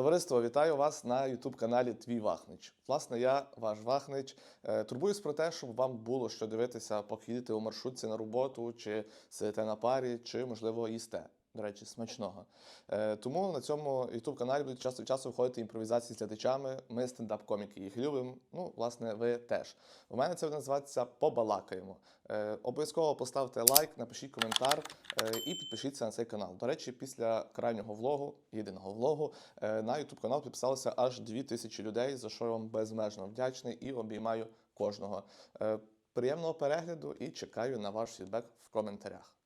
Товариство, вітаю вас на Ютуб-каналі Твій Вахнич. Власне, я ваш Вахнич. Е, Турбуюсь про те, щоб вам було що дивитися, поки їдете у маршрутці на роботу, чи сидите на парі, чи, можливо, їсте. До речі, смачного. Е, Тому на цьому youtube каналі будуть час часу виходити імпровізації з глядачами. Ми стендап-коміки їх любимо. Ну, власне, ви теж. У мене це називається Побалакаємо. Е, Обов'язково поставте лайк, напишіть коментар е, і підпишіться на цей канал. До речі, після крайнього влогу, єдиного влогу, е, на YouTube канал підписалося аж 2000 людей, за що я вам безмежно вдячний і обіймаю кожного. Е, Приємного перегляду і чекаю на ваш фідбек в коментарях.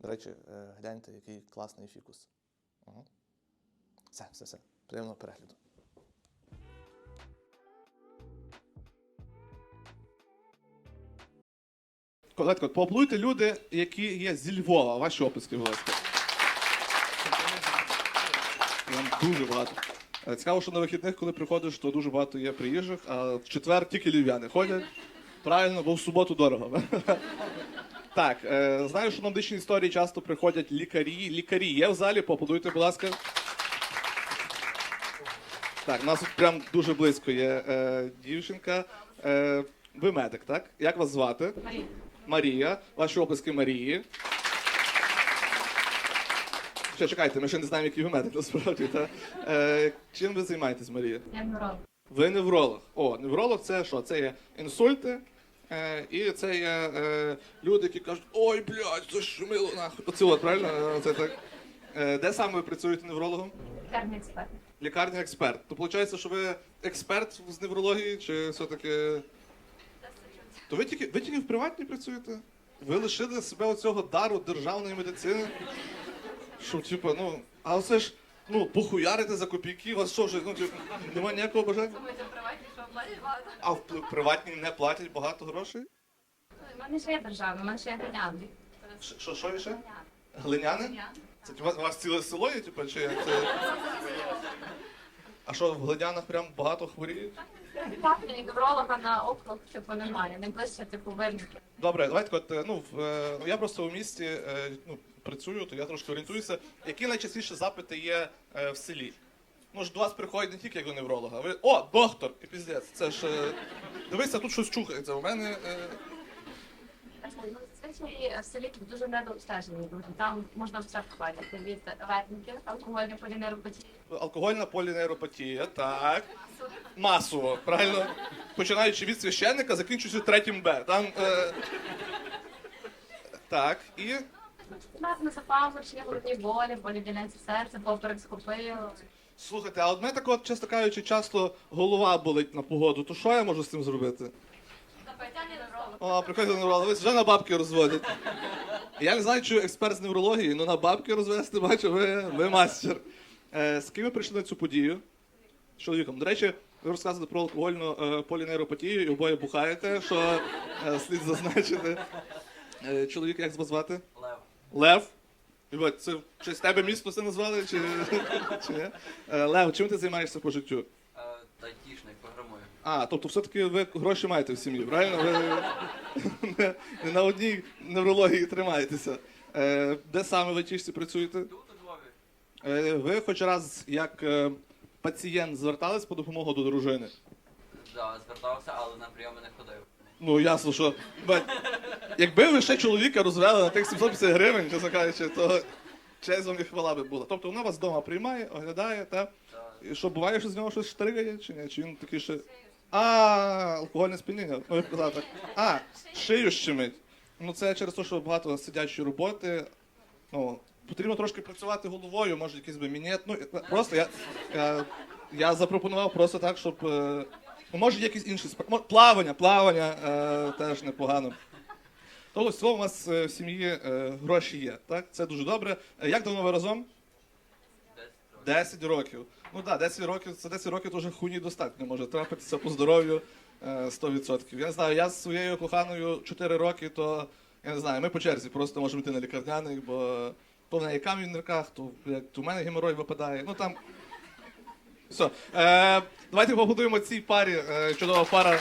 До речі, е, гляньте, який класний фікус. Угу. Все, все, все. Приємного перегляду. Давайте, от, поаплодуйте люди, які є зі Львова. Ваші описки, будь ласка. Прям дуже багато. Е, Цікаво, що на вихідних, коли приходиш, то дуже багато є приїжджих, а в четвер тільки львів'яни ходять. Правильно, бо в суботу дорого. Так, е, знаю, що на медичній історії часто приходять лікарі. Лікарі є в залі, поаплодуйте, будь ласка. Так, у нас тут прям дуже близько є е, дівчинка. Е, ви медик, так? Як вас звати? Марія. Марія. Ваші оплески Марії. Ще чекайте, ми ще не знаємо, який ви медик насправді. Та? Е, чим ви займаєтесь, Марія? Я невролог. Ви невролог. О, невролог це що? Це є інсульти. Е, і це є е, люди, які кажуть, ой, блядь, це шумило нахуй. Оце от, правильно? Е, Це так. Е, де саме ви працюєте неврологом? Лікарний експерт. Лікарня експерт. То виходить, що ви експерт з неврології, чи все-таки. То ви тільки, ви тільки в приватній працюєте? Ви лишили себе оцього дару державної медицини? Що, типу, ну, а оце ж, ну, похуярити за копійки, у вас що вже, ну, типу, немає ніякого бажання? Багато? А в пр- приватній не платять багато грошей? У мене ще є державна, у мене ще є глянянки. Ш- Що, що є ще? Глиняни? Це у вас, у вас ціле село є, типу, чи як це? А що, в глинянах прям багато хворіють? Так, невролога на округ, типу, немає. Не ближче, типу, вирники. Добре, давайте от, е, ну, в, е, я просто у місті е, ну, працюю, то я трошки орієнтуюся. Які найчастіше запити є е, в селі? Ну ж до вас приходять не тільки як до невролога. Ви о, доктор! І піздець, це ж. е, Дивися, тут щось чухається. У мене. е, Ну, селі дуже недообстежені. Там можна все вхвалити від верників, алкогольної полінейропатії. Алкогольна полінейропатія, так. Масово, правильно? Починаючи від священника, закінчуючи третім Б. Там. Е... Так, і. На запаморочні, головні болі, болі ділянці серця, поперек схопило. Слухайте, а от мене так от, чесно кажучи, часто голова болить на погоду, то що я можу з цим зробити? О, приходьте до невролога, ви вже на бабки розводять. Я не знаю, чи експерт з неврології, але на бабки розвести, бачу, ви, ви мастер. Е, з ким ви прийшли на цю подію? З чоловіком. До речі, ви розказуєте про алкогольну е, полінейропатію і обоє бухаєте, що е, слід зазначити. Е, чоловік, як вас звати? Лев. Лев. Це в честь тебе місто це назвали? Чи, чи? Е, Лев, чим ти займаєшся по життю? Е, Тайтішник програмує. А, тобто все-таки ви гроші маєте в сім'ї, правильно? Ви не, не на одній неврології тримаєтеся. Е, де саме ви тішці працюєте? Тут у Львові. Ви хоч раз як пацієнт звертались по допомогу до дружини? Да, звертався, але на прийоми не ходив. Ну, ясно, що. бать, Якби ви ще чоловіка розвели на тих 750 гривень, чесно кажучи, то честь вам і хвала би була. Тобто вона вас вдома приймає, оглядає, та? І що буває, що з нього щось штригає, чи ні? Чи він такий ще. А, алкогольне сп'яніння. Ну, я б казав так. А, шию щемить. Ну це через те, що багато сидячої роботи. Ну, потрібно трошки працювати головою, може якийсь би мінет. Ну, просто я, я, я запропонував просто так, щоб. е, може, якісь інші справи. Мо- Плавання, плавання е, теж непогано. Тобто, слово, у вас е, в сім'ї е, гроші є, так? Це дуже добре. Е, Як давно ви разом? десь трохи. 10 років. Ну так, 10 років, це 10 років то вже достатньо може трапитися по здоров'ю е, 100%. Я не знаю, я з своєю коханою 4 роки, то я не знаю, ми по черзі просто можемо йти на лікарняний, бо то в неї камінь в нирках, то, то в мене геморой випадає. Ну там. Все. Е, давайте побудуємо цій парі. Е, чудова пара.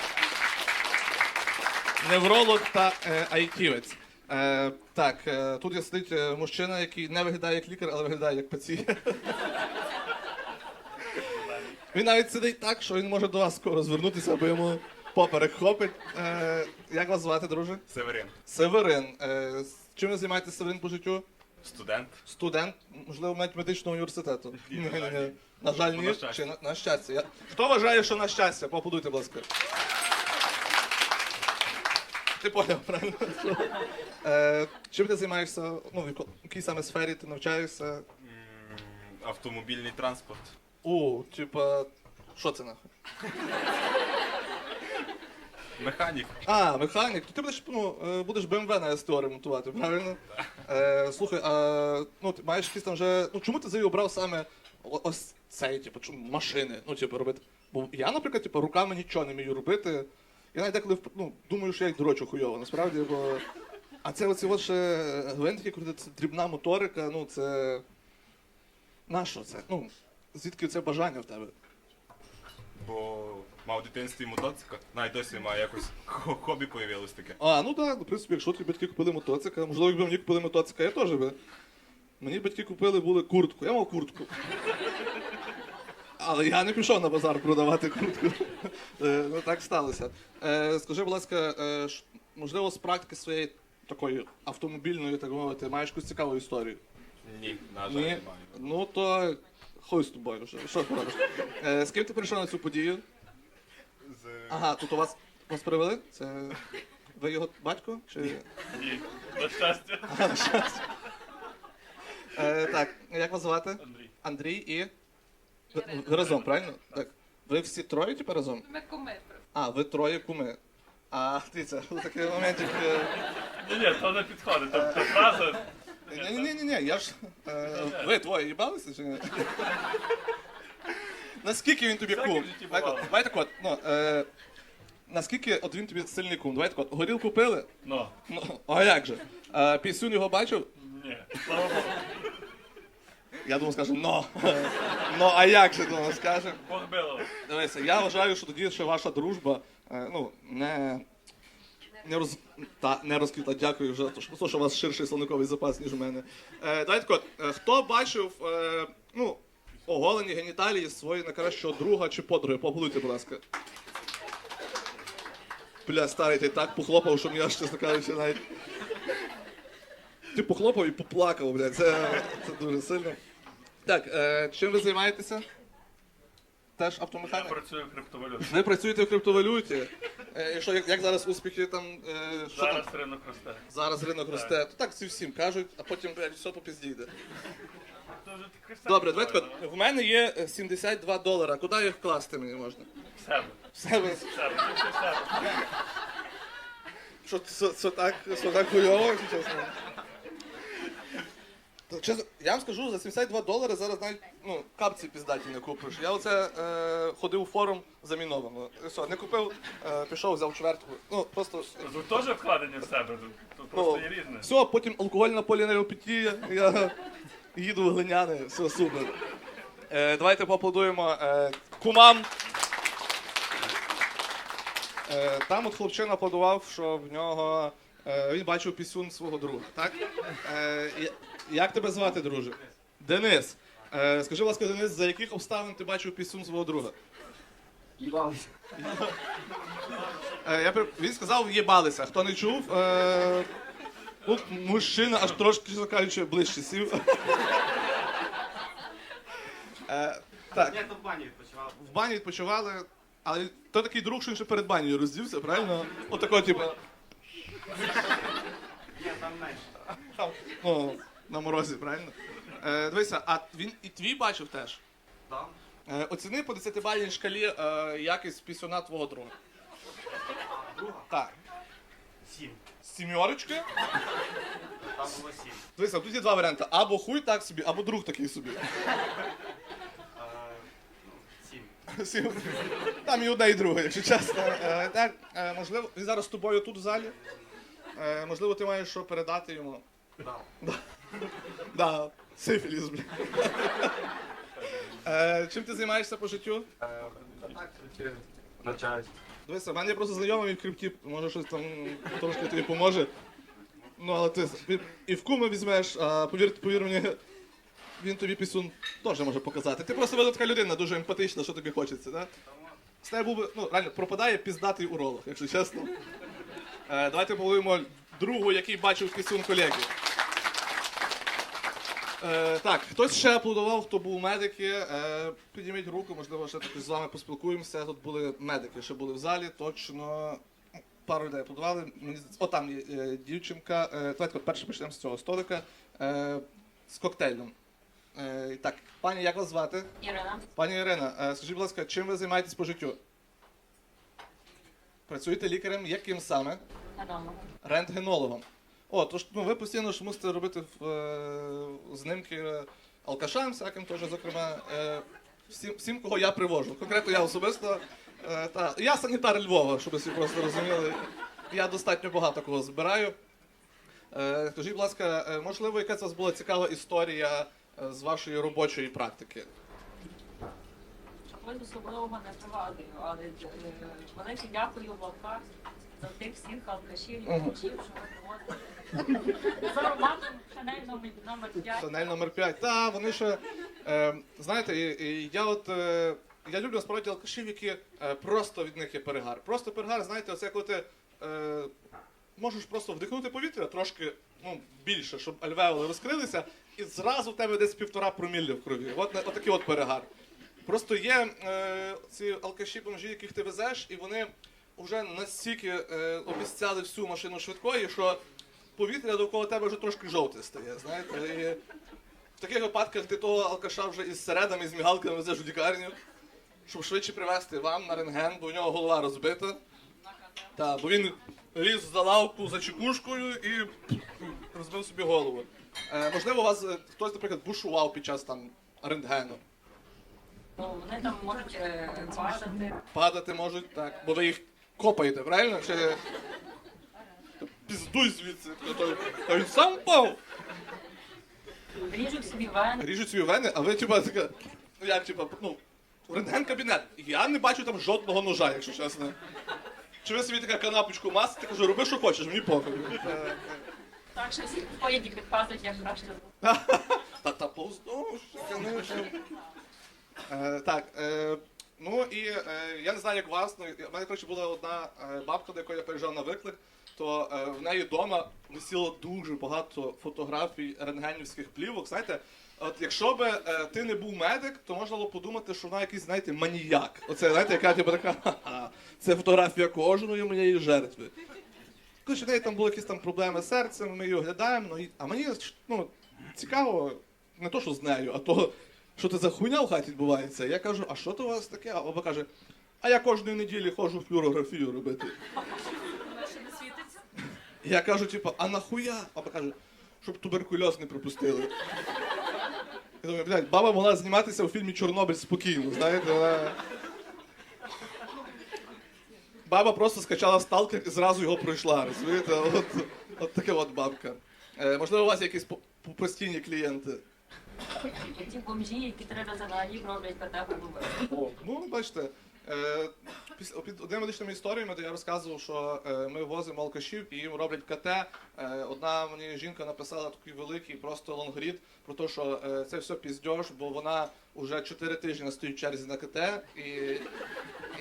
Невролог та е, айтівець. Е, так, е, тут є сидить е, мужчина, який не виглядає як лікар, але виглядає як пацієнт. Він навіть сидить так, що він може до вас скоро звернутися, або йому поперек хопить. Е, як вас звати, друже? Северин. Северин. Е, чим ви займаєтесь Северин по життю? Студент. Студент, можливо, навіть медичного університету. Ні, жаль, ні. На жаль, ні. На. Чи на, на щастя. Я... Хто вважає, що на щастя? Поаплодуйте, будь ласка. Ти поняв, правильно? Е, чим ти займаєшся? Ну, в яко- в якій саме сфері ти навчаєшся? Автомобільний транспорт. О, типа, що це нахуй? Механік. А, механік. То ти будеш, ну, е, будеш BMW на СТО ремонтувати, правильно? Е, слухай, а ну, ти маєш якісь там вже. Ну чому ти взагалі обрав саме ось цей, типу, машини? Ну, типу, робити. Бо я, наприклад, типу, руками нічого не вмію робити. Я навіть деколи ну, думаю, що я й дрочу хуйово, насправді, бо. А це оці от ще гвинтики, коли це дрібна моторика, ну це. На що це? Ну, звідки це бажання в тебе? Бо мав в дитинстві мотоцикл. Навіть досі маю якось хо- хобі появилось таке. А, ну так, в принципі, якщо тобі батьки купили мотоцикл, можливо, якби мені купили мотоцикл, я теж би. Мені батьки купили були куртку. Я мав куртку. Але я не пішов на базар продавати куртку. Е, ну так сталося. Е, скажи, будь ласка, е, можливо, з практики своєї такої автомобільної, так мовити, маєш якусь цікаву історію? Ні, на жаль, Ні. немає. Ну то хуй з тобою вже. Що ти робиш? З ким ти прийшов на цю подію? З... Ага, тут у вас вас привели? Це ви його батько? Чи... Ні, на щастя. Е, так, як вас звати? Андрій. Андрій і. Ви, ви разом, правильно? Так. Ви всі троє, типу, разом? Ми куми. А, ви троє куми. А, дивіться, такий моментик. е, Ні, ні, то не підходить. Фраза. Ні, ні, ні, ні, я ж. е, Ви двоє їбалися чи ні? Наскільки він тобі Всяке кум? в житті Давай, бувало. так, давай так от, ну, е, наскільки от він тобі сильний кум? Давай так от, горілку пили? Ну, Ну, а як же? А, пісюн його бачив? ні. Слава Богу. Я думав, скаже, но. Ну, а як же думав, скаже? Бог било. Дивися, я вважаю, що тоді ще ваша дружба е, ну, не, не, роз, та, не розквітла. Дякую вже, то, що- що у вас ширший словниковий запас, ніж у мене. Е, давайте так от, е, хто бачив е, ну, оголені геніталії своєї найкращого друга чи подруги? Поаплодуйте, будь ласка. Бля, старий, ти так похлопав, що мені аж, чесно кажучи, навіть. Ти похлопав і поплакав, блядь. Це, це дуже сильно. Так, е, чим ви займаєтеся? Теж Я працюю в криптовалюті. Ви працюєте в криптовалюті. Е, і що, як, як зараз успіхи там? Е, що Зараз там? ринок росте. Зараз ринок росте. То так всі всім кажуть, а потім блядь, все по пізді йде. То вже таке все Добре, давайте так. В мене є е, 72 долара. Куди їх вкласти мені можна? В себе. В себе. В себе. Тільки в себе. Що це, це так, це так хуйово, якщо чесно. Чесно, я вам скажу, за 72 долари зараз навіть ну, капці піздаті не купиш. Я оце е, ходив у форум заміновано. Все, не купив, е, пішов, взяв чвертку. Ну, просто Ви теж вкладені в себе. Тут просто є різне. Все, потім алкогольна полінеопатія, я їду в глиняне, все супер. Е, давайте поаплодуємо е, кумам. Е, там от хлопчина аплодував, що в нього е, він бачив пісюн свого друга. Так? Е, я- як тебе звати, друже? Денис. Е, скажи, будь ласка, Денис, за яких обставин ти бачив пісюн свого друга? Е, я, пер- він сказав, їбалися. Хто не чув, е, ну, мужчина аж трошки, чесно кажучи, ближче сів. Е, так. Я то в бані відпочивав. В бані відпочивали, але то такий друг, що він ще перед банею роздівся, правильно? Отако, типу, Ні, там менше. там, ну, на морозі, правильно? Е, дивися, а він і твій бачив теж. Да. Е, оціни по 10-бальній шкалі е, якість пісюна твого друга. Друга? Так. Сім. Сімерочки. Там було сім. Дивися, тут є два варіанти. Або хуй так собі, або друг такий собі. Е, ну, сім. Сім. Там і одне, і друге, якщо чесно. Е, так, е, можливо, він зараз з тобою тут в залі. Е, можливо, ти маєш що передати йому. Да. Да, сифіліс, блін. Е, чим ти займаєшся по життю? Так. Навчаюсь. Дивися, в мене є просто знайомий в крипті, може щось там трошки тобі поможе. Ну, але ти і в куми візьмеш, а повір, повір мені, він тобі пісун теж може показати. Ти просто видно така людина, дуже емпатична, що тобі хочеться, так? З тебе був би, ну, реально, пропадає піздатий уролог, якщо чесно. Е, давайте поговоримо другу, який бачив пісун колеги. Е, так, хтось ще аплодував, хто був медики. Е, підніміть руку, можливо, ще також з вами поспілкуємося. Тут були медики, ще були в залі, точно. Пару людей аплодували. Мені здається- О, там є е, дівчинка. Е, давайте от перше почнемо з цього столика. Е, з коктейлем. Е, так, пані, як вас звати? Ірина. Пані Ірина, е, скажіть, будь ласка, чим ви займаєтесь по життю? Працюєте лікарем, яким саме? Геномова. Рентгенологом. О, тож ну, ви постійно ж мусите робити е, знимки алкашам, всяким теж, зокрема, е, всім, всім, кого я привожу. Конкретно я особисто. Е, та, я санітар Львова, щоб ви всі просто розуміли. Я достатньо багато кого збираю. Е, скажіть, будь ласка, е, можливо, якась у вас була цікава історія е, з вашої робочої практики? Чогось особливого не пригадую, але е, велике дякую Вовка за тих всіх алкашів і Мгм. що ви привозите. Шанель номер номер 5. Шанель номер 5. Та, вони ще. Е, знаєте, я от. Е, я люблю насправді алкашів, які е, просто від них є перегар. Просто перегар, знаєте, оце коли ти е, можеш просто вдихнути повітря трошки ну, більше, щоб альвеоли розкрилися, і зразу в тебе десь півтора промілля в крові. От, от такий от перегар. Просто є е, ці алкаші бомжі, яких ти везеш, і вони вже настільки е, обіцяли всю машину швидкої, що повітря довкола тебе вже трошки жовте стає. Знаєте, і в таких випадках ти того алкаша вже із середами, з мігалками везеш в лікарню, щоб швидше привезти вам на рентген, бо у нього голова розбита. Так, бо він ліз за лавку за чекушкою і розбив собі голову. Е, можливо, у вас е, хтось, наприклад, бушував під час там рентгену. Ну, вони там можуть е, падати. Падати можуть, так. Бо ви їх копаєте, правильно? Чи... Піздуй звідси. Той- він сам впав. Ріжуть собі вени. Ріжуть свої вени, а ви типа така. Ну як, типа, ну, в рентген-кабінет. Я не бачу там жодного ножа, якщо чесно. Чи ви собі така канапочку масите, кажу, роби, що хочеш, мені похуй. Так, щось ходять і підказують, як краще. Та та повздовж. Е, так, е, ну і е, я не знаю, як вас, ну, в мене, коротше, була одна е, бабка, до якої я приїжджав на виклик, то е, в неї вдома висіло дуже багато фотографій рентгенівських плівок. Знаєте, от якщо би е, ти не був медик, то можна було подумати, що вона якийсь, знаєте, маніяк. Оце, знаєте, яка типу така, це фотографія кожної моєї жертви. Коротше, в неї там були якісь там проблеми з серцем, ми її оглядаємо, ну, і- а мені ну, цікаво не то, що з нею, а то, що це за хуйня в хаті відбувається. Я кажу, а що то у вас таке? А баба каже, а я кожної неділі ходжу флюорографію робити. Я кажу, типу, а нахуя? Баба каже, щоб туберкульоз не пропустили. Я думаю, блядь, баба могла зніматися у фільмі Чорнобиль спокійно, знаєте, вона. Баба просто скачала сталкер і зразу його пройшла. Розумієте? От, от таке от бабка. Е, можливо, у вас є якісь по- по- постійні клієнти. Ті бомжі, які три рази на рік роблять голови. О, ну, бачите, е, після, під одними медичними історіями, де я розказував, що е, ми возимо алкашів і їм роблять КТ. Е, одна мені жінка написала такий великий просто лонгрід про те, що е, це все піздьош, бо вона вже 4 тижні стоїть в черзі на КТ, і,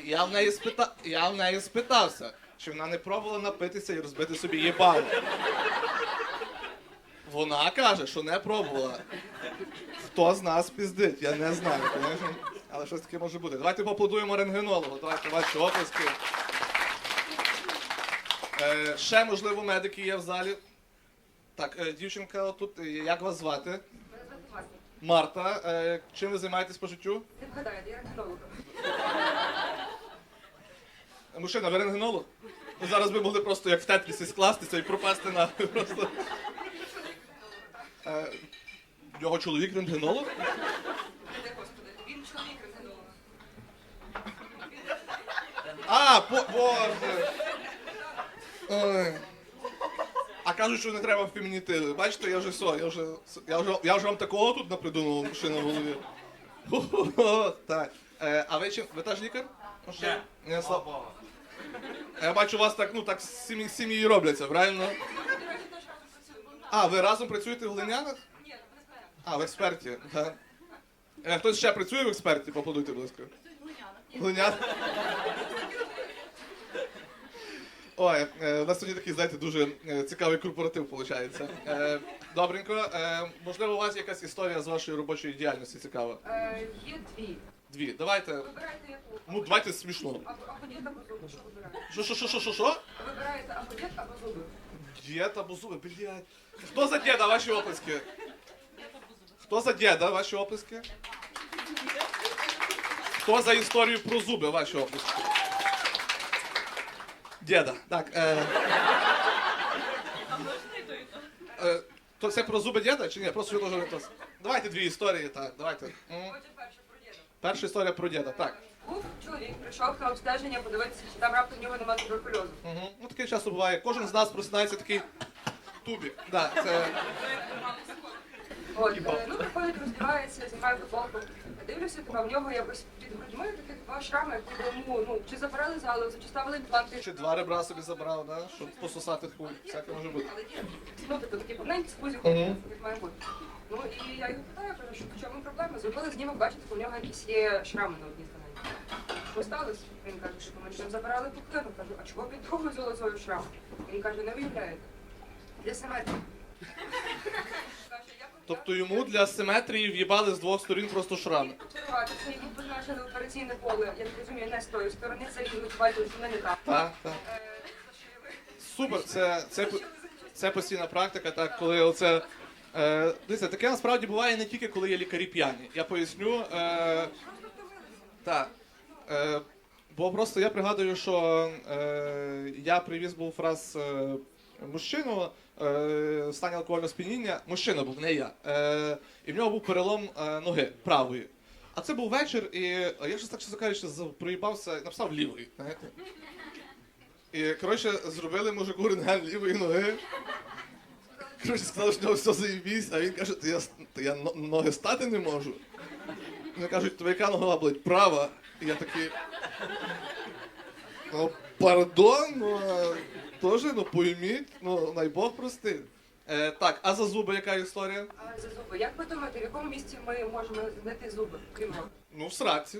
я, в неї спита, я в неї спитався, чи вона не пробувала напитися і розбити собі їбало. Вона каже, що не пробувала. Хто з нас піздить? Я не знаю, конечно. але щось таке може бути. Давайте поаплодуємо рентгенологу. Давайте ваші оплески. Е, ще, можливо, медики є в залі. Так, е, дівчинка, тут е, як вас звати? Марта. Е, чим ви займаєтесь по життю? Не вгадаєте, я рентгенолог. Мужчина, ви рентгенолог? Ну, зараз ми могли просто як в тетрісі скластися і пропасти на просто. Е, його чоловік рентгенолог? Де господи, він чоловік рентгенолог. А, по, боже. Ой. А кажуть, що не треба фемінітиви. Бачите, я вже все, я вже, я вже, я вже вам такого тут напридумував машина в голові. Хо-хо-хо. Так. Е, а ви чим? Ви теж лікар? Ні. Ні, слава Богу. Я бачу, у вас так, ну так сім'ї сім'ї робляться, правильно? А, ви разом працюєте в глинянах? Ні, ми не А, в експерті. Да. Е, Хтось ще працює в експерті? Поаплодуйте, будь ласка. Глиняна. Ой, е, у нас сьогодні такий, знаєте, дуже е, цікавий корпоратив виходить. Е, добренько. Е, можливо, у вас якась історія з вашої робочої діяльності цікава? Е, Є дві. Дві. Давайте. Вибирайте яку. Ну, давайте смішно. Або, або дід, або зуби. Що вибираєте? Що, що, що, що, що? Вибираєте або дід, або зуби. Дід або зуби, блядь. Хто за діда, ваші оплески? Хто за діда, ваші оплески? Хто за історію про зуби, ваші оплески? Діда. Так. Е... Е, то це про зуби діда чи ні? Просто дуже орієнтовно. Давайте дві історії, так, давайте. М. Отже, про діда. Перша історія про діда, так. Був чоловік, прийшов на обстеження, подивитися, чи там раптом в нього немає туберкульозу. Угу. Ну таке часто буває. Кожен з нас просинається такий тубік. Да, це... От, е, ну, приходить, роздівається, знімає футболку. Дивлюся, така в нього якось під грудьми таких два шрами, як йому, ну, чи забирали залозу, чи ставили імпланти. Чи два ребра собі забрав, да? щоб пососати хуй. Всяке може бути. Але є, ну, тобто такі повненькі спузі, Мгм. як має бути. Ну, і я його питаю, кажу, що в чому проблема? Зробили знімок, бачите, у нього якісь є шрами на одній стороні. Що сталося? Він каже, що ми там забирали пухлину. Кажу, а чого під другою золотою шрам? Він каже, не виявляєте. Для симетрії. Тобто йому для симетрії в'їбали з двох сторін просто шрами. І тут позначили операційне поле, я так розумію, не з тої сторони, це він бачив, що не так. Так, так. Е. Супер, це, це, це постійна практика, так, коли оце. Е, дивіться, таке насправді буває не тільки коли є лікарі п'яні. Я поясню. Е, так. Е, бо просто я пригадую, що е, я привіз був раз е, мужчину е, в стані алкогольного сп'яніння. Мужчина був, не я. Е, і в нього був перелом е, ноги правої. А це був вечір, і я щось так чесно кажучи, за- проїбався і написав лівий. Знаєте? І коротше, зробили мужику рентген лівої ноги. Коротше, сказали, що в нього все заєбісь, а він каже, то я, то я но- ноги стати не можу. Вони кажуть, твоя яка нога болить? Права. І я такий. Ну, пардон, ну теж, ну пойміть, ну най Бог простить. Е, так, а за зуби яка історія? А за зуби. Як ви думаєте, в якому місці ми можемо знайти зуби, крім рота? Ну, в сраці.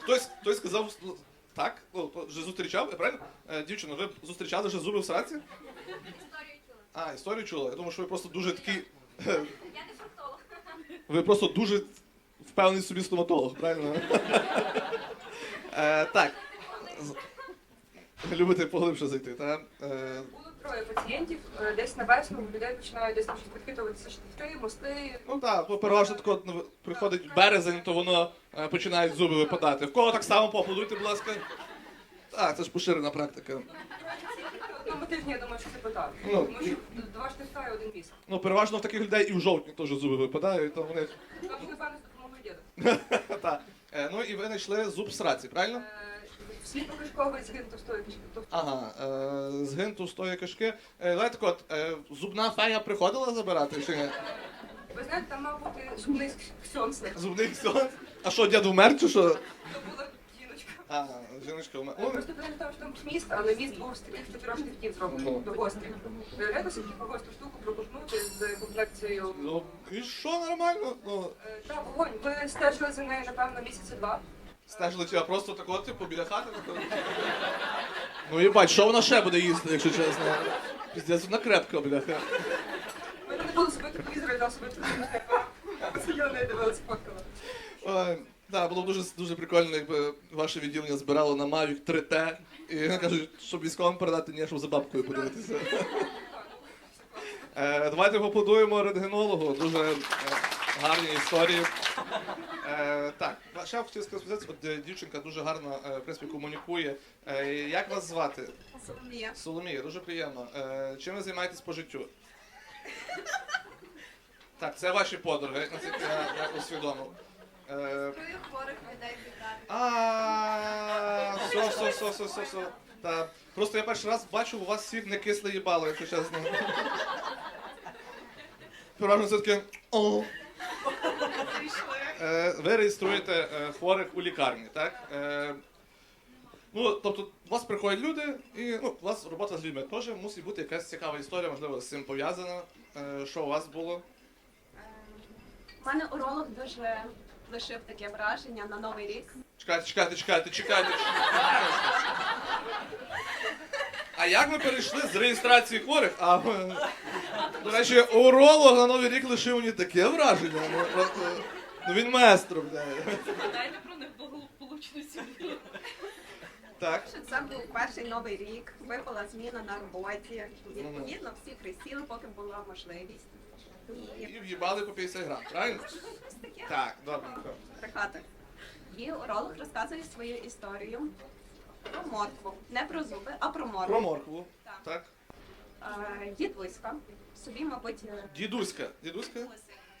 Хтось, хтось сказав, ну, так, ну, то вже зустрічав, правильно? Е, дівчино, ви зустрічали вже зуби в сраці? Історію чула. А, історію чула. Я думаю, що ви просто дуже такі. Я не фактолог. Ви просто дуже впевнений в собі стоматолог, правильно? Е, так. З- Любите поглибше зайти, так? Е, Було троє пацієнтів, е, десь на весну у людей починають десь там щось підхитуватися штифти, мости. Ну так, бо переважно тако ну, приходить березень, то воно е, починають зуби випадати. В кого так само поаплодуйте, будь ласка. Так, це ж поширена практика. Одному тижні я думаю, що це питав. Ну, Тому що два штифта і один місць. Ну, переважно в таких людей і в жовтні теж зуби випадають, то вони. Тобто, напевно, з допомогою діда. Та. Е, ну і ви знайшли зуб сраці, правильно? Е, Всі покришковий згин товстої кишки. Ага, е, згин товстої кишки. Е, давайте так от, е, зубна фея приходила забирати чи ні? Ви знаєте, там мав бути зубний ксьонс. Зубний сон? А що, дід вмер чи що? То була жіночка. А, жіночка вмер. Ну, Ну, Просто питання в тому, що там хміст, але міст був з таких чотирьох штифтів зроблений до гострих. Виявляється, типу гостру штуку пропихнути з комплекцією. ну, і що нормально? Ну, Е, Та, вогонь, ви стежили за нею, напевно, місяці два. Стежили тебе просто так от, типу, біля хати. так. Ну їбать, що вона ще буде їсти, якщо чесно? Піздець, вона крепка, бляха. Ми не було собі телевізор і дав телевізор. Сиділа не дивилася, фоткала. Ой, да, було б дуже, дуже прикольно, якби ваше відділення збирало на Mavic 3T. І кажуть, щоб військовим передати, ні, щоб за бабкою подивитися. Е, давайте поаплодуємо рентгенологу. Дуже е, гарні історії. Е, так, ще я хотів сказати, от е, дівчинка дуже гарно е, в принципі, комунікує. Е, як вас звати? Соломія. Соломія, дуже приємно. Е, чим ви займаєтесь по життю? Так, це ваші подруги, я, я усвідомив. Е, Крою хворих людей в лікарні. а, все, все, все, все, все, все. Та, просто я перший раз бачу у вас всіх не кисле їбало, якщо чесно. Переважно все таке. «О». Е, Ви реєструєте е, хворих у лікарні, так? Е, Ну, тобто, до вас приходять люди, і ну, у вас робота з людьми теж мусить бути якась цікава історія, можливо, з цим пов'язана. Що у вас було? У мене уролог дуже лишив таке враження на новий рік. Чекайте, чекайте, чекайте, чекайте. А як ми перейшли з реєстрації хворих? А до речі, уролог на новий рік лишив мені таке враження. Ну, просто, ну він маестро, бля. Дайте про них благополучну сім'ю. Так. Що це був перший новий рік, випала зміна на роботі. Відповідно, всі присіли, поки була можливість. І І в'їбали по 50 грам, правильно? щось таке. Так, добре. Брехати. І уролог розказує свою історію про моркву. Не про зуби, а про моркву. Про моркву. Так. Так. Е, Дідуська собі, мабуть, е, Дідуська. Дідуська?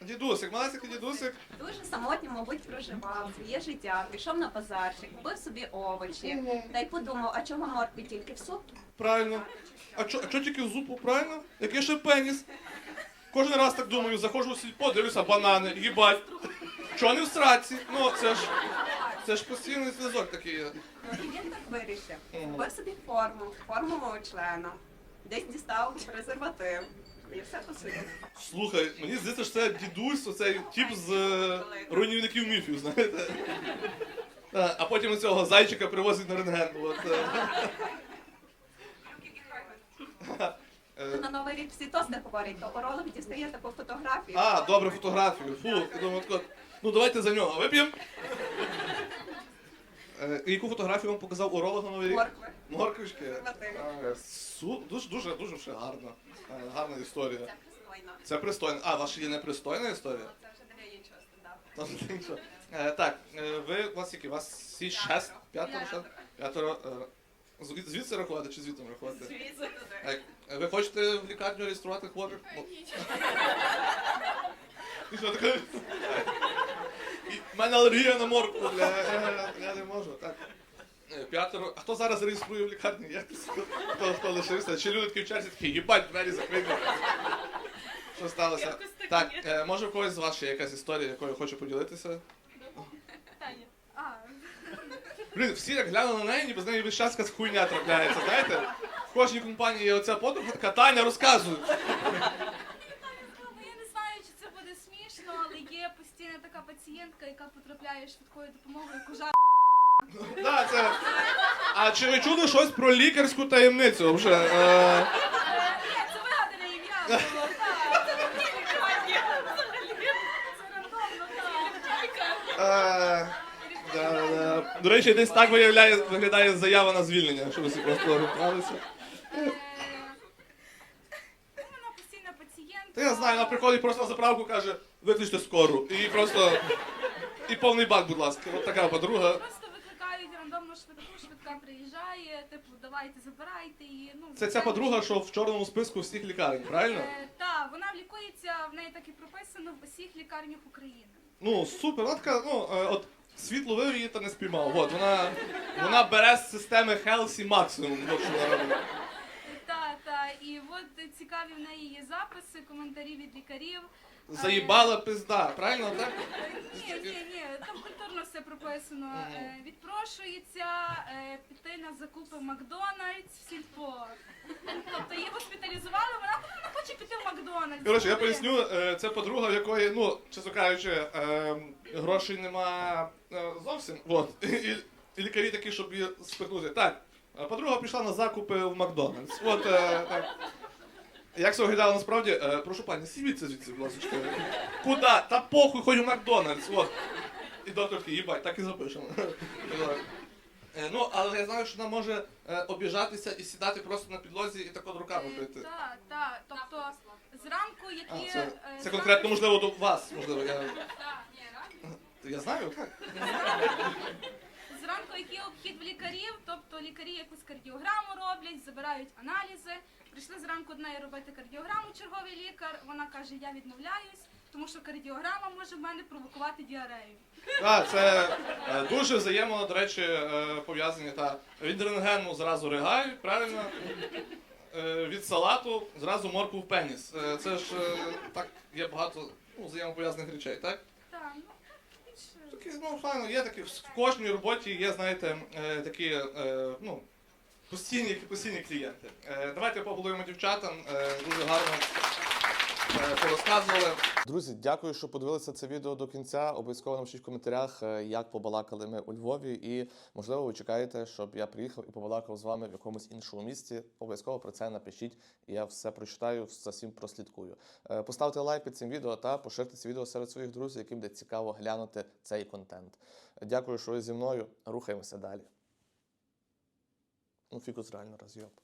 Дідусик, малесенький дідусик. дуже самотньо, мабуть, проживав своє життя, пішов на базарчик, купив собі овочі, та й подумав, а чого моркві тільки в суп? Правильно. А чо, а чо тільки в зупу, правильно? Який ще пеніс? Кожен раз так думаю, заходжу в сільпо, дивлюся банани, їбать. Чого не в сраці? Ну, це ж. Це ж постійний зв'язок такий. є. Ну, і він так вирішив. Купив собі форму, форму мого члена, десь дістав презерватив. Слухай, мені здається, що це дідусь, оцей тип з е, руйнівників міфів, знаєте. Е, А потім цього зайчика привозять на рентген. От, е. Е, На новий рік всі тости говорять, то уролог дістає таку фотографію. А, добре, фотографію. Фу, я думаю, тако, ну давайте за нього. Вип'ємо. Е, Яку фотографію вам показав уролог на новий рік? Моркви. Морквички. Е, су- Дуже, дуже, дуже вже гарно. Е, Гарна історія. Це пристойно. Це пристойно. А, ваша є непристойна історія? Це вже для іншого стендапу. Там для іншого. Е, Так, е, ви у вас які? У вас всі шест? П'ятеро? шест? П'ятеро. е, звід- Звідси рахувати чи звідти рахувати? Звідси туди. Е, Ви хочете в лікарню реєструвати хворих? Ну. І що таке? В мене алергія на моркву, бля, я, я не можу. Так. Е, П'ятеро. А хто зараз реєструє в лікарні? Я хто, хто лишився? Чи люди такі в черзі такі, їбать, двері закриті. Що сталося? Так, е, може в когось з вас ще якась історія, якою хочу поділитися? А, Блін, всі як глянули на неї, ніби з неї весь час якась хуйня трапляється, знаєте? В кожній компанії є оця подруга така, Таня, розказуй. Ну, я не знаю, чи це буде смішно, але є постійно така пацієнтка, яка потрапляє швидкою допомогою кожа. Да, це... А чи ви чули щось про лікарську таємницю вже? Е... Ні, це вигадане ім'я було, так. Це не ті лікарні взагалі. Це рандомно, так. Е... Да, да. До речі, десь так виявляє, виглядає заява на звільнення, щоб ви собі просто розправилися. Е, ну, Вона постійна пацієнтка. Та я знаю, вона приходить просто на заправку каже, викличте скору. І просто. І повний бак, будь ласка. От така подруга. Просто викликають рандомно швидку, швидка приїжджає, типу, давайте забирайте її. Ну, Це ця подруга, що в чорному списку всіх лікарень, правильно? Е, Так, вона лікується, в неї так і прописано в усіх лікарнях України. Ну, супер, вона така, ну, е, от світ ловив її та не спіймав. От, вона, вона бере з системи Хелсі максимум. От що вона робить. Так, так. І от цікаві в неї є записи, коментарі від лікарів. Заїбала пизда, правильно? Так? Ні, ні, ні, там культурно все прописано. Е, Відпрошується е, піти на закупи в Макдональдс в сільпо. Тобто її госпіталізували, вона вона хоче піти в Макдональдс. Коротше, я Куди? поясню, е, це подруга, в якої, ну, чесно кажучи, е, грошей нема е, зовсім. От. І, і, лікарі такі, щоб її спихнути. Так, е, подруга пішла на закупи в Макдональдс. От, е, так. Як це виглядало насправді? Е, прошу пані, сівіться звідси, будь ласка. Куда? Та похуй, хоч у Макдональдс. От. І доктор такий, їбать, так і запишемо. Е, Ну, але я знаю, що вона може е, обіжатися і сідати просто на підлозі і так от руками бити. Так, так. Тобто зранку, А, є. це, е, це конкретно можливо до вас, можливо. Я, Так, ні, реально. я знаю, так. Зранку який обхід в лікарів, тобто лікарі якусь кардіограму роблять, забирають аналізи. Прийшли зранку до неї робити кардіограму черговий лікар. Вона каже, я відмовляюсь, тому що кардіограма може в мене провокувати діарею. Так, це е, дуже взаємно, до речі, е, пов'язані. Та від рентгену зразу ригають, правильно? Е, Від салату зразу морку в пеніс. Е, Це ж е, так є багато ну, взаємопов'язаних речей, так? Так, ну більше. Такі, ну, файно, є такі, в кожній роботі є, знаєте, е, такі, е, ну, постійні, постійні клієнти. Е, Давайте поаплодуємо дівчатам. Е, Дуже гарно. е, порозказували. Друзі, дякую, що подивилися це відео до кінця. Обов'язково напишіть в коментарях, як побалакали ми у Львові, і можливо ви чекаєте, щоб я приїхав і побалакав з вами в якомусь іншому місті. Обов'язково про це напишіть. Я все прочитаю, за всім прослідкую. Поставте лайк під цим відео та поширте це відео серед своїх друзів, яким буде цікаво глянути цей контент. Дякую, що ви зі мною. Рухаємося далі. Ну, фікус реально роз'єб.